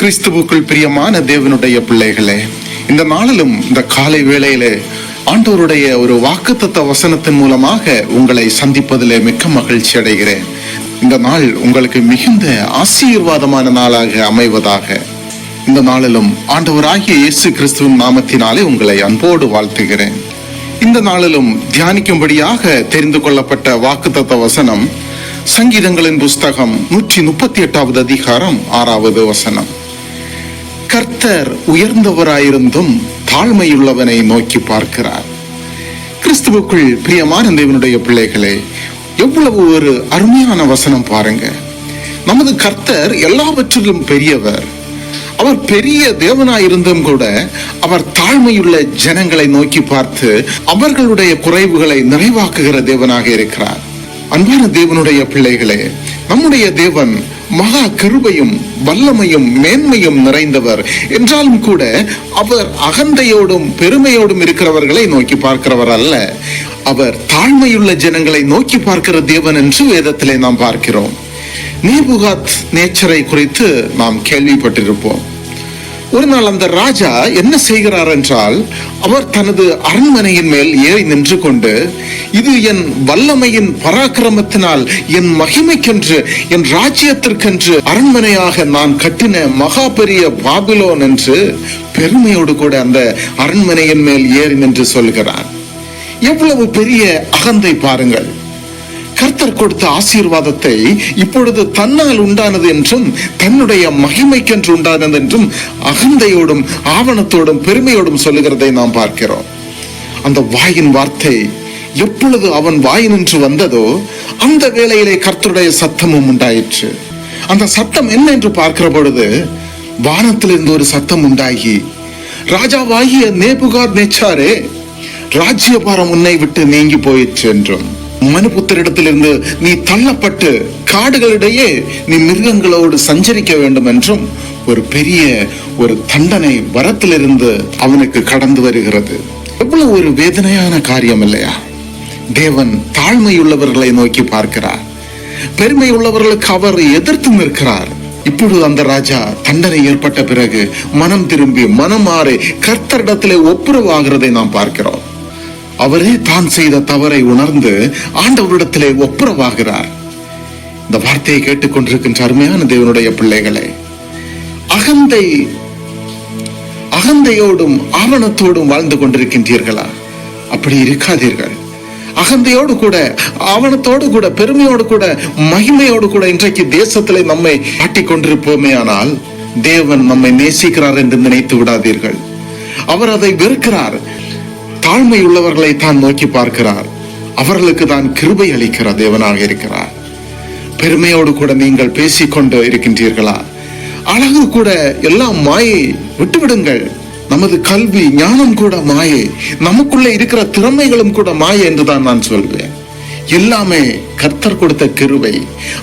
கிறிஸ்துவுக்குள் பிரியமான தேவனுடைய பிள்ளைகளே இந்த நாளிலும் இந்த காலை வேளையில ஆண்டவருடைய ஒரு வாக்குத்தத்த வசனத்தின் மூலமாக உங்களை சந்திப்பதிலே மிக்க மகிழ்ச்சி அடைகிறேன். இந்த நாள் உங்களுக்கு மிகுந்த ஆசீர்வாதமான நாளாக அமைவதாக. இந்த நாளிலும் ஆண்டவராகிய இயேசு கிறிஸ்துவின் நாமத்தினாலே உங்களை அன்போடு வாழ்த்துகிறேன். இந்த நாளிலும் தியானிக்கும்படியாக தெரிந்து கொள்ளப்பட்ட வாக்குத்தத்த வசனம் சங்கீதங்களின் புஸ்தகம் நூற்றி முப்பத்தி எட்டாவது அதிகாரம் ஆறாவது வசனம். கர்த்தர் உயர்ந்தவராயிருந்தும் தாழ்மையுள்ளவனை நோக்கி பார்க்கிறார். கிறிஸ்துவுக்குள் பிரியமான தேவனுடைய பிள்ளைகளே எவ்வளவு ஒரு அருமையான வசனம் பாருங்க. நமது கர்த்தர் எல்லாவற்றிலும் பெரியவர். அவர் பெரிய தேவனாயிருந்தும் கூட அவர் தாழ்மையுள்ள ஜனங்களை நோக்கி பார்த்து அவர்களுடைய குறைவுகளை நிறைவாக்குகிற தேவனாக இருக்கிறார். அன்பான தேவனுடைய பிள்ளைகளே நம்முடைய தேவன் மகா கிருபையும் வல்லமையும் மேன்மையும் நிறைந்தவர். என்றாலும் கூட அவர் அகந்தையோடும் பெருமையோடும் இருக்கிறவர்களை நோக்கி பார்க்கிறவர் அல்ல. அவர் தாழ்மையுள்ள ஜனங்களை நோக்கி பார்க்கிற தேவன் என்று வேதத்திலே நாம் பார்க்கிறோம். நேபுகாத் நேச்சரை குறித்து நாம் கேள்விப்பட்டிருப்போம். ஒரு நாள் அந்த ராஜா என்ன செய்கிறார் என்றால் அவர் தனது அரண்மனையின் மேல் ஏறி நின்று கொண்டு இது என் வல்லமையின் பராக்கிரமத்தினால் என் மகிமைக்கென்று என் ராஜ்யத்திற்கென்று அரண்மனையாக நான் கட்டின மகா பெரிய பாபிலோன் என்று பெருமையோடு கூட அந்த அரண்மனையின் மேல் ஏறி நின்று சொல்கிறார் எவ்வளவு பெரிய அகந்தை பாருங்கள். கர்த்தர் கொடுத்த ஆசீர்வாதத்தை இப்பொழுது தன்னால் உண்டானது என்றும் தன்னுடைய மகிமைக்கென்று உண்டானது என்றும் அகந்தையோடும் ஆவணத்தோடும் பெருமையோடும் சொல்லுகிறதை நாம் பார்க்கிறோம். அந்த வாயின் வார்த்தை எப்பொழுது அவன் வாய் நின்று வந்ததோ அந்த வேளையிலே கர்த்தருடைய சத்தமும் உண்டாயிற்று. அந்த சத்தம் என்ன என்று பார்க்கிற பொழுது வானத்திலிருந்து ஒரு சத்தம் உண்டாகி ராஜாவாகிய நேபுகார் நேச்சாரே ராஜ்யபாரம் உன்னை விட்டு நீங்கி போயிற்று என்றும். மனுபுத்தரிடத்திலிருந்து நீ தள்ளப்பட்டு காடுகளிடையே நீ மிருகங்களோடு சஞ்சரிக்க வேண்டும் என்றும் ஒரு பெரிய ஒரு தண்டனை வரத்திலிருந்து அவனுக்கு கடந்து வருகிறது. எவ்வளவு ஒரு வேதனையான காரியம் இல்லையா? தேவன் தாழ்மையுள்ளவர்களை நோக்கி பார்க்கிறார். பெருமை உள்ளவர்களுக்கு அவர் எதிர்த்து நிற்கிறார். இப்பொழுது அந்த ராஜா தண்டனை ஏற்பட்ட பிறகு மனம் திரும்பி மனம் மாறி கர்த்தரிடத்திலே ஒப்புரவாகிறதை நாம் பார்க்கிறோம். அவரே தான் செய்த தவறை உணர்ந்து ஆண்டவரிடத்திலே ஒப்புரவாகிறார். இந்த வார்த்தையை கேட்டுக்கொண்டிருக்கின்ற அருமையான தேவனுடைய பிள்ளைகளே அகந்தை அகந்தையோடும் ஆவணத்தோடும் வாழ்ந்து கொண்டிருக்கின்றீர்களா? அப்படி இருக்காதீர்கள். அகந்தையோடு கூட ஆவணத்தோடு கூட பெருமையோடு கூட மகிமையோடு கூட இன்றைக்கு தேசத்திலே நம்மை ஆட்டிக் கொண்டிருப்போமே ஆனால் தேவன் நம்மை நேசிக்கிறார் என்று நினைத்து விடாதீர்கள். அவர் அதை வெறுக்கிறார். தாழ்மை உள்ளவர்களை தான் நோக்கி பார்க்கிறார். அவர்களுக்கு தான் கிருபை அளிக்கிற தேவனாக இருக்கிறார். பெருமையோடு கூட நீங்கள் பேசிக்கொண்டு இருக்கின்றீர்களா? அழகு கூட எல்லாம் மாயை விட்டுவிடுங்கள். நமது கல்வி ஞானம் கூட மாயை நமக்குள்ளே இருக்கிற திறமைகளும் கூட மாயை என்றுதான் நான் சொல்வேன். எல்லாமே கர்த்தர் கொடுத்த கிருவை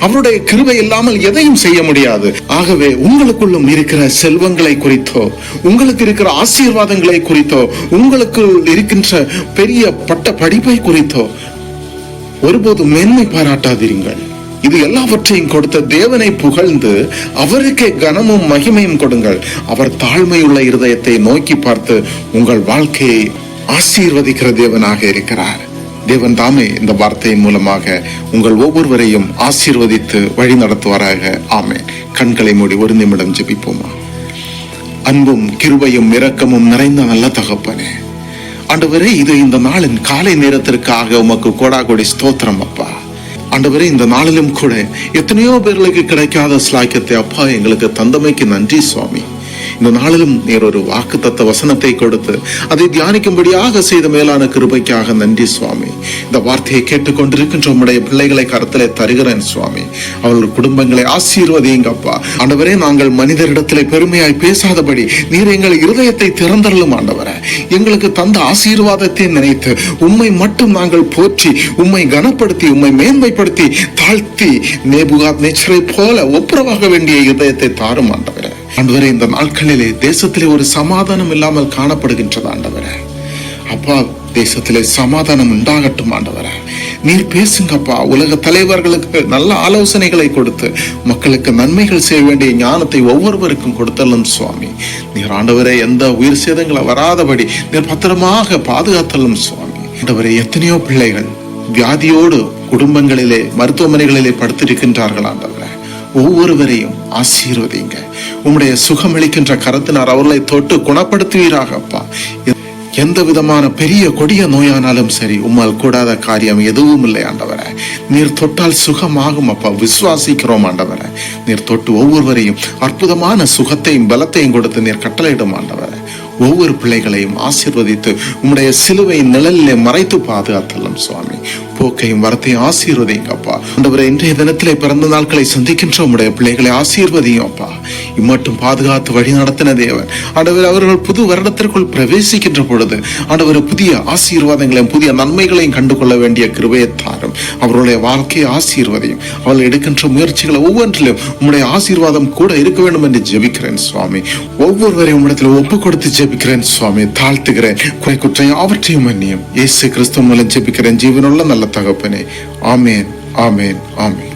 அவருடைய கிருபை இல்லாமல் எதையும் செய்ய முடியாது. ஆகவே உங்களுக்குள்ளும் இருக்கிற செல்வங்களை குறித்தோ உங்களுக்கு இருக்கிற ஆசீர்வாதங்களை குறித்தோ உங்களுக்கு இருக்கின்ற பெரிய பட்ட படிப்பை குறித்தோ ஒருபோதும் மேன்மை பாராட்டாதீர்கள் இது எல்லாவற்றையும் கொடுத்த தேவனை புகழ்ந்து அவருக்கே கனமும் மகிமையும் கொடுங்கள். அவர் தாழ்மையுள்ள இருதயத்தை நோக்கி பார்த்து உங்கள் வாழ்க்கையை ஆசீர்வதிக்கிற தேவனாக இருக்கிறார். தேவன் தாமே இந்த வார்த்தையின் மூலமாக உங்கள் ஒவ்வொருவரையும் ஆசீர்வதித்து வழி நடத்துவாராக. ஆமே கண்களை மூடி ஒரு நிமிடம் ஜெபிப்போமா? அன்பும் கிருபையும் இரக்கமும் நிறைந்த நல்ல தகப்பனே. ஆண்டவரே இது இந்த நாளின் காலை நேரத்திற்காக உமக்கு கோடாகோடி ஸ்தோத்திரம் அப்பா. ஆண்டவரே இந்த நாளிலும் கூட எத்தனையோ பேர்களுக்கு கிடைக்காத ஸ்லாக்கியத்தை அப்பா எங்களுக்கு தந்தமைக்கு நன்றி சுவாமி. இந்த நாளிலும் நீர் ஒரு வாக்கு தத்த வசனத்தை கொடுத்து அதை தியானிக்கும்படியாக செய்த மேலான கிருபைக்காக நன்றி சுவாமி. இந்த வார்த்தையை கேட்டுக்கொண்டிருக்கின்ற உம்முடைய பிள்ளைகளை கருத்திலே தருகிறேன் சுவாமி. அவர்கள் குடும்பங்களை ஆசீர்வதியுங்கப்பா. ஆண்டவரே நாங்கள் மனிதரிடத்திலே பெருமையாய் பேசாதபடி நீர் எங்கள் இருதயத்தை திறந்தரலும் ஆண்டவரே. எங்களுக்கு தந்த ஆசீர்வாதத்தை நினைத்து உம்மை மட்டும் நாங்கள் போற்றி உம்மை கனப்படுத்தி உம்மை மேன்மைப்படுத்தி தாழ்த்தி நேபுகாத் நேச்சரை போல ஒப்புரவாக வேண்டிய இதயத்தை தாரும் ஆண்டவரே. ஆண்டவரே இந்த நாட்களிலே தேசத்திலே ஒரு சமாதானம் இல்லாமல் காணப்படுகின்றது ஆண்டவரே. அப்பா தேசத்திலே சமாதானம் உண்டாகட்டும் ஆண்டவரே. நீர் பேசுங்கப்பா உலக தலைவர்களுக்கு நல்ல ஆலோசனைகளை கொடுத்து மக்களுக்கு நன்மைகள் செய்ய வேண்டிய ஞானத்தை ஒவ்வொருவருக்கும் கொடுத்தல்லும் சுவாமி. நீர் ஆண்டவரே எந்த உயிர் சேதங்களை வராதபடி நீர் பத்திரமாக பாதுகாத்தல்லும் சுவாமி. ஆண்டவரே எத்தனையோ பிள்ளைகள் வியாதியோடு குடும்பங்களிலே மருத்துவமனைகளிலே படுத்திருக்கின்றார்கள் ஆண்டவரே. ஒவ்வொருவரையும் ஆசீர்வதிங்க. உம்முடைய சுகமளிக்கின்ற கரத்தினார் அவர்களை தொட்டு குணப்படுத்துவீராக அப்பா. எந்த விதமான பெரிய கொடிய நோயானாலும் சரி உம்மால் கூடாத காரியம் எதுவும் இல்லை ஆண்டவரை. நீர் தொட்டால் சுகமாகும் அப்பா. விசுவாசிக்கிறோம் ஆண்டவரை. நீர் தொட்டு ஒவ்வொருவரையும் அற்புதமான சுகத்தையும் பலத்தையும் கொடுத்து நீர் கட்டளையிடும் ஆண்டவரை. ஒவ்வொரு பிள்ளைகளையும் ஆசீர்வதித்து உம்முடைய சிலுவை நிழலிலே மறைத்து பாதுகாத்தல்லும் சுவாமி. போக்கையும் வரத்தையும் ஆசீர்வதிங்க அப்பா ஆண்டவரே இன்றைய தினத்திலே பிறந்த நாட்களை சந்திக்கின்ற உடைய பிள்ளைகளை ஆசீர்வதியும் அப்பா இம்மட்டும் பாதுகாத்து வழி நடத்தின தேவன். ஆண்டவர் அவர்கள் புது வருடத்திற்குள் பிரவேசிக்கின்ற பொழுது ஆண்டவர் புதிய ஆசீர்வாதங்களையும் புதிய நன்மைகளையும் கண்டுகொள்ள வேண்டிய கிருபையை தாரும். அவர்களுடைய வாழ்க்கையை ஆசீர்வதையும். அவர்கள் எடுக்கின்ற முயற்சிகளை ஒவ்வொன்றிலும் உம்முடைய ஆசீர்வாதம் கூட இருக்க வேண்டும் என்று ஜெபிக்கிறேன் சுவாமி. ஒவ்வொருவரையும் இடத்துல ஒப்பு கொடுத்து ஜெபிக்கிறேன் சுவாமி. தாழ்த்துகிறேன். குறை குற்றையும் அவற்றையும் மன்னியும். இயேசு கிறிஸ்துவ மூலம் ஜெபிக்கிறேன். ஜீவனுள்ள நல்ல തകപ്പനെ ആമേൻ ആമേൻ ആമേൻ